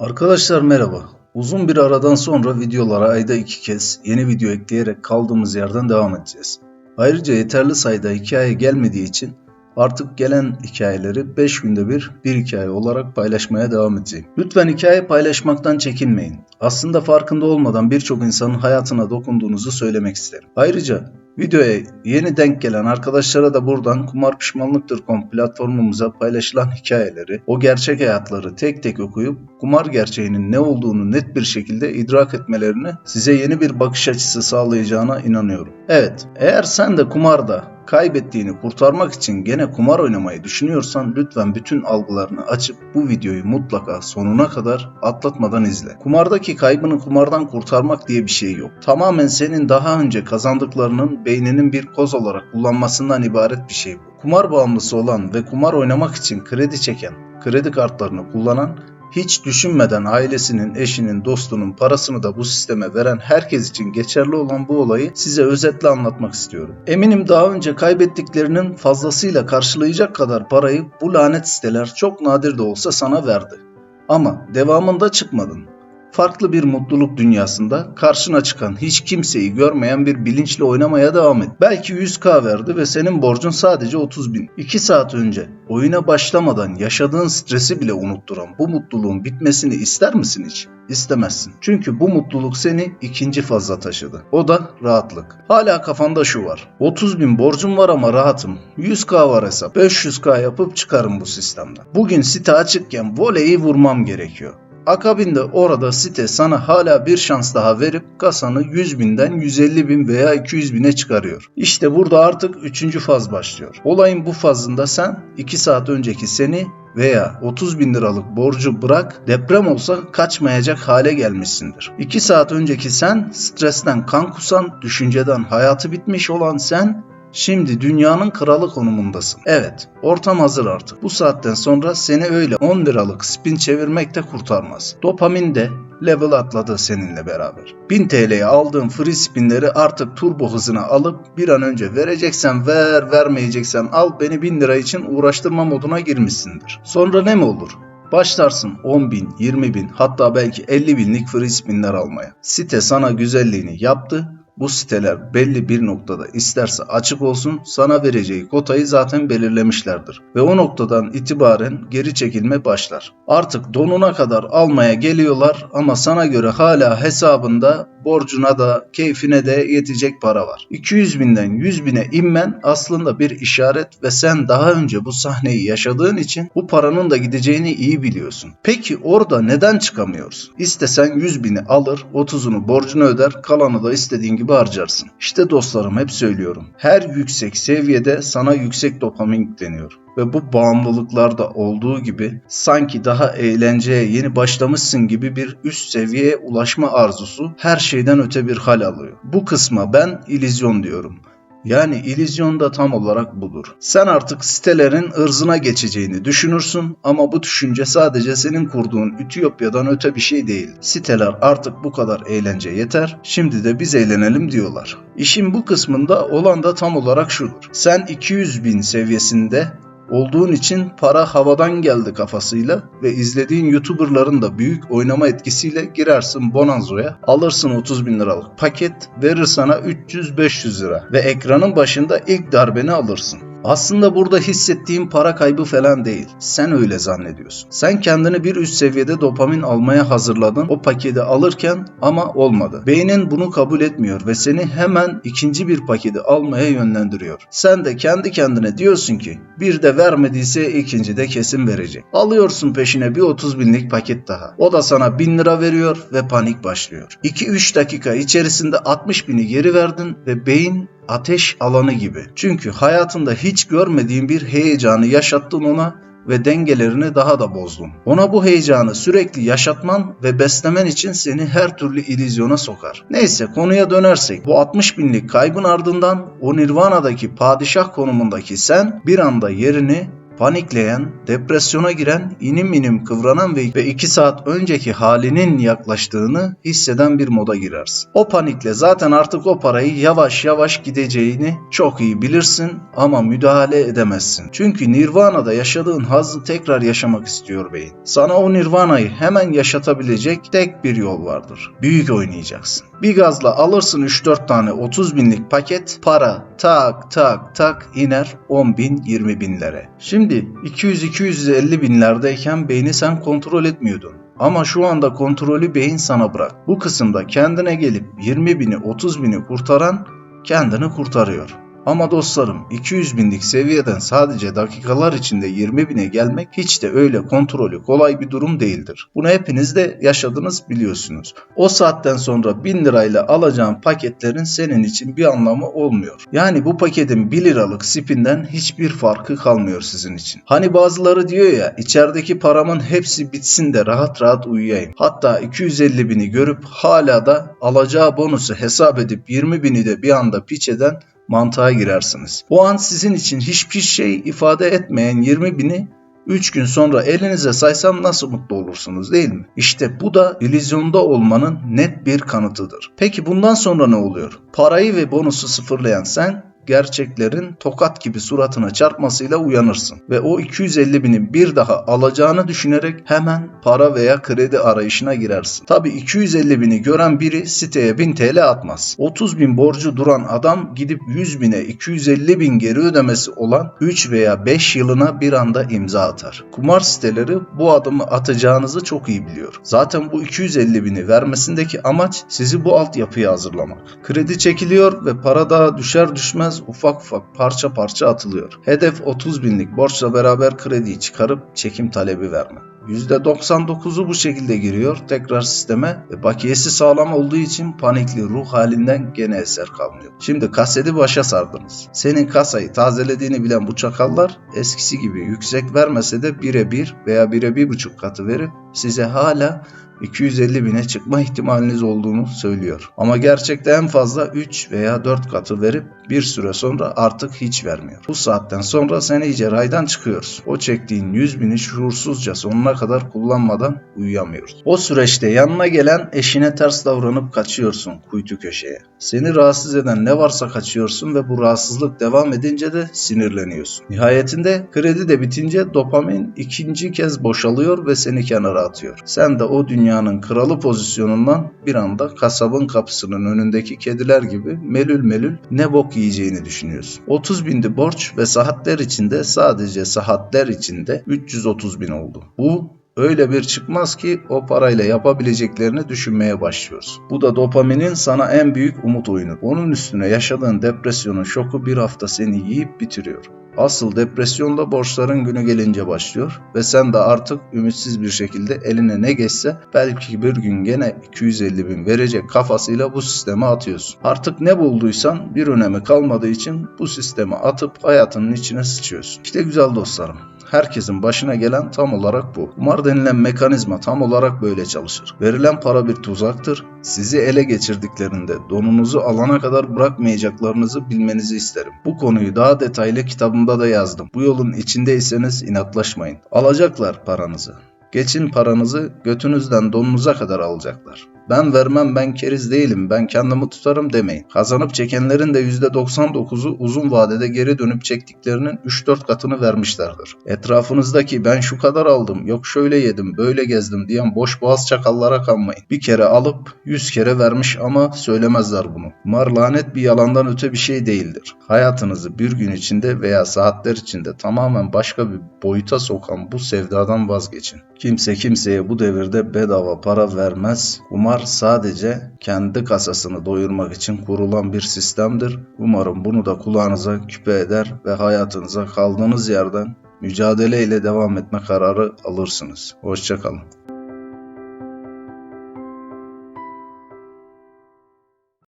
Arkadaşlar merhaba. Uzun bir aradan sonra videolara ayda iki kez yeni video ekleyerek kaldığımız yerden devam edeceğiz. Ayrıca yeterli sayıda hikaye gelmediği için artık gelen hikayeleri 5 günde bir bir hikaye olarak paylaşmaya devam edeceğim. Lütfen hikaye paylaşmaktan çekinmeyin. Aslında farkında olmadan birçok insanın hayatına dokunduğunuzu söylemek isterim. Ayrıca Videoya yeni denk gelen arkadaşlara da buradan kumarpişmanlıktır.com platformumuza paylaşılan hikayeleri, o gerçek hayatları tek tek okuyup kumar gerçeğinin ne olduğunu net bir şekilde idrak etmelerini size yeni bir bakış açısı sağlayacağına inanıyorum. Evet, eğer sen de kumarda kaybettiğini kurtarmak için gene kumar oynamayı düşünüyorsan lütfen bütün algılarını açıp bu videoyu mutlaka sonuna kadar atlatmadan izle. Kumardaki kaybını kumardan kurtarmak diye bir şey yok. Tamamen senin daha önce kazandıklarının beyninin bir koz olarak kullanmasından ibaret bir şey bu. Kumar bağımlısı olan ve kumar oynamak için kredi çeken, kredi kartlarını kullanan hiç düşünmeden ailesinin, eşinin, dostunun parasını da bu sisteme veren herkes için geçerli olan bu olayı size özetle anlatmak istiyorum. Eminim daha önce kaybettiklerinin fazlasıyla karşılayacak kadar parayı bu lanet siteler çok nadir de olsa sana verdi. Ama devamında çıkmadın. Farklı bir mutluluk dünyasında karşına çıkan hiç kimseyi görmeyen bir bilinçle oynamaya devam et. Belki 100k verdi ve senin borcun sadece 30 bin. 2 saat önce oyuna başlamadan yaşadığın stresi bile unutturan bu mutluluğun bitmesini ister misin hiç? İstemezsin. Çünkü bu mutluluk seni ikinci fazla taşıdı. O da rahatlık. Hala kafanda şu var. 30 bin borcum var ama rahatım. 100k var hesap. 500k yapıp çıkarım bu sistemden. Bugün site açıkken voleyi vurmam gerekiyor. Akabinde orada site sana hala bir şans daha verip kasanı 100 binden 150 bin veya 200 bine çıkarıyor. İşte burada artık 3. faz başlıyor. Olayın bu fazında sen 2 saat önceki seni veya 30 bin liralık borcu bırak deprem olsa kaçmayacak hale gelmişsindir. 2 saat önceki sen stresten kan kusan, düşünceden hayatı bitmiş olan sen Şimdi dünyanın kralı konumundasın. Evet, ortam hazır artık. Bu saatten sonra seni öyle 10 liralık spin çevirmek de kurtarmaz. Dopamin de level atladı seninle beraber. 1000 TL'ye aldığın free spinleri artık turbo hızına alıp bir an önce vereceksen ver, vermeyeceksen al beni 1000 lira için uğraştırma moduna girmişsindir. Sonra ne mi olur? Başlarsın 10 bin, 20 bin hatta belki 50 binlik free spinler almaya. Site sana güzelliğini yaptı bu siteler belli bir noktada isterse açık olsun sana vereceği kotayı zaten belirlemişlerdir. Ve o noktadan itibaren geri çekilme başlar. Artık donuna kadar almaya geliyorlar ama sana göre hala hesabında borcuna da keyfine de yetecek para var. 200 binden 100 bine inmen aslında bir işaret ve sen daha önce bu sahneyi yaşadığın için bu paranın da gideceğini iyi biliyorsun. Peki orada neden çıkamıyorsun? İstesen 100 bini alır, 30'unu borcunu öder, kalanı da istediğin gibi harcarsın. İşte dostlarım hep söylüyorum. Her yüksek seviyede sana yüksek dopamin yükleniyor ve bu bağımlılıklarda olduğu gibi sanki daha eğlenceye yeni başlamışsın gibi bir üst seviyeye ulaşma arzusu her şeyden öte bir hal alıyor. Bu kısma ben illüzyon diyorum. Yani illüzyon da tam olarak budur. Sen artık sitelerin ırzına geçeceğini düşünürsün ama bu düşünce sadece senin kurduğun Ütopya'dan öte bir şey değil. Siteler artık bu kadar eğlence yeter, şimdi de biz eğlenelim diyorlar. İşin bu kısmında olan da tam olarak şudur. Sen 200 bin seviyesinde olduğun için para havadan geldi kafasıyla ve izlediğin YouTuber'ların da büyük oynama etkisiyle girersin Bonanzo'ya, alırsın 30 bin liralık paket, verir sana 300-500 lira ve ekranın başında ilk darbeni alırsın. Aslında burada hissettiğin para kaybı falan değil. Sen öyle zannediyorsun. Sen kendini bir üst seviyede dopamin almaya hazırladın o paketi alırken ama olmadı. Beynin bunu kabul etmiyor ve seni hemen ikinci bir paketi almaya yönlendiriyor. Sen de kendi kendine diyorsun ki bir de vermediyse ikinci de kesin verecek. Alıyorsun peşine bir 30 binlik paket daha. O da sana 1000 lira veriyor ve panik başlıyor. 2-3 dakika içerisinde 60 bini geri verdin ve beyin ateş alanı gibi. Çünkü hayatında hiç görmediğin bir heyecanı yaşattın ona ve dengelerini daha da bozdun. Ona bu heyecanı sürekli yaşatman ve beslemen için seni her türlü illüzyona sokar. Neyse konuya dönersek bu 60 binlik kaybın ardından o Nirvana'daki padişah konumundaki sen bir anda yerini panikleyen, depresyona giren, inim inim kıvranan ve, ve 2 saat önceki halinin yaklaştığını hisseden bir moda girersin. O panikle zaten artık o parayı yavaş yavaş gideceğini çok iyi bilirsin ama müdahale edemezsin. Çünkü Nirvana'da yaşadığın hazzı tekrar yaşamak istiyor beyin. Sana o Nirvana'yı hemen yaşatabilecek tek bir yol vardır. Büyük oynayacaksın. Bir gazla alırsın 3-4 tane 30 binlik paket para tak tak tak iner 10 bin 20 binlere. Şimdi 200-250 binlerdeyken beyni sen kontrol etmiyordun. Ama şu anda kontrolü beyin sana bırak. Bu kısımda kendine gelip 20 bini 30 bini kurtaran kendini kurtarıyor. Ama dostlarım 200 binlik seviyeden sadece dakikalar içinde 20 bine gelmek hiç de öyle kontrolü kolay bir durum değildir. Bunu hepiniz de yaşadınız biliyorsunuz. O saatten sonra 1000 lirayla alacağın paketlerin senin için bir anlamı olmuyor. Yani bu paketin 1 liralık spinden hiçbir farkı kalmıyor sizin için. Hani bazıları diyor ya içerideki paramın hepsi bitsin de rahat rahat uyuyayım. Hatta 250 bini görüp hala da alacağı bonusu hesap edip 20 bini de bir anda piç eden mantığa girersiniz. O an sizin için hiçbir şey ifade etmeyen 20 bini 3 gün sonra elinize saysam nasıl mutlu olursunuz değil mi? İşte bu da illüzyonda olmanın net bir kanıtıdır. Peki bundan sonra ne oluyor? Parayı ve bonusu sıfırlayan sen gerçeklerin tokat gibi suratına çarpmasıyla uyanırsın ve o 250 bini bir daha alacağını düşünerek hemen para veya kredi arayışına girersin. Tabi 250 bini gören biri siteye 1000 TL atmaz. 30 bin borcu duran adam gidip 100 bine 250 bin geri ödemesi olan 3 veya 5 yılına bir anda imza atar. Kumar siteleri bu adımı atacağınızı çok iyi biliyor. Zaten bu 250 bini vermesindeki amaç sizi bu altyapıya hazırlamak. Kredi çekiliyor ve para daha düşer düşmez ufak ufak parça parça atılıyor. Hedef 30 binlik borçla beraber krediyi çıkarıp çekim talebi vermek. %99'u bu şekilde giriyor tekrar sisteme ve bakiyesi sağlam olduğu için panikli ruh halinden gene eser kalmıyor. Şimdi kaseti başa sardınız. Senin kasayı tazelediğini bilen bu çakallar eskisi gibi yüksek vermese de bire bir veya bire bir buçuk katı verip size hala 250 bine çıkma ihtimaliniz olduğunu söylüyor. Ama gerçekte en fazla 3 veya 4 katı verip bir süre sonra artık hiç vermiyor. Bu saatten sonra sen iyice raydan çıkıyorsun. O çektiğin 100 bini şuursuzca sonuna kadar kullanmadan uyuyamıyorsun. O süreçte yanına gelen eşine ters davranıp kaçıyorsun kuytu köşeye. Seni rahatsız eden ne varsa kaçıyorsun ve bu rahatsızlık devam edince de sinirleniyorsun. Nihayetinde kredi de bitince dopamin ikinci kez boşalıyor ve seni kenara atıyor. Sen de o dünyanın kralı pozisyonundan bir anda kasabın kapısının önündeki kediler gibi melül melül ne bok yiyeceğini düşünüyorsun. 30 bindi borç ve saatler içinde sadece saatler içinde 330 bin oldu. Bu öyle bir çıkmaz ki o parayla yapabileceklerini düşünmeye başlıyorsun. Bu da dopaminin sana en büyük umut oyunu. Onun üstüne yaşadığın depresyonun şoku bir hafta seni yiyip bitiriyor. Asıl depresyonda borçların günü gelince başlıyor ve sen de artık ümitsiz bir şekilde eline ne geçse belki bir gün gene 250 bin verecek kafasıyla bu sisteme atıyorsun. Artık ne bulduysan bir önemi kalmadığı için bu sisteme atıp hayatının içine sıçıyorsun. İşte güzel dostlarım herkesin başına gelen tam olarak bu. Kumar denilen mekanizma tam olarak böyle çalışır. Verilen para bir tuzaktır. Sizi ele geçirdiklerinde donunuzu alana kadar bırakmayacaklarınızı bilmenizi isterim. Bu konuyu daha detaylı kitabımda da yazdım. Bu yolun içindeyseniz inatlaşmayın. Alacaklar paranızı. Geçin paranızı götünüzden donunuza kadar alacaklar. Ben vermem ben keriz değilim ben kendimi tutarım demeyin. Kazanıp çekenlerin de %99'u uzun vadede geri dönüp çektiklerinin 3-4 katını vermişlerdir. Etrafınızdaki ben şu kadar aldım yok şöyle yedim böyle gezdim diyen boş boğaz çakallara kanmayın. Bir kere alıp 100 kere vermiş ama söylemezler bunu. Kumar lanet bir yalandan öte bir şey değildir. Hayatınızı bir gün içinde veya saatler içinde tamamen başka bir boyuta sokan bu sevdadan vazgeçin. Kimse kimseye bu devirde bedava para vermez. Kumar sadece kendi kasasını doyurmak için kurulan bir sistemdir. Umarım bunu da kulağınıza küpe eder ve hayatınıza kaldığınız yerden mücadeleyle devam etme kararı alırsınız. Hoşçakalın.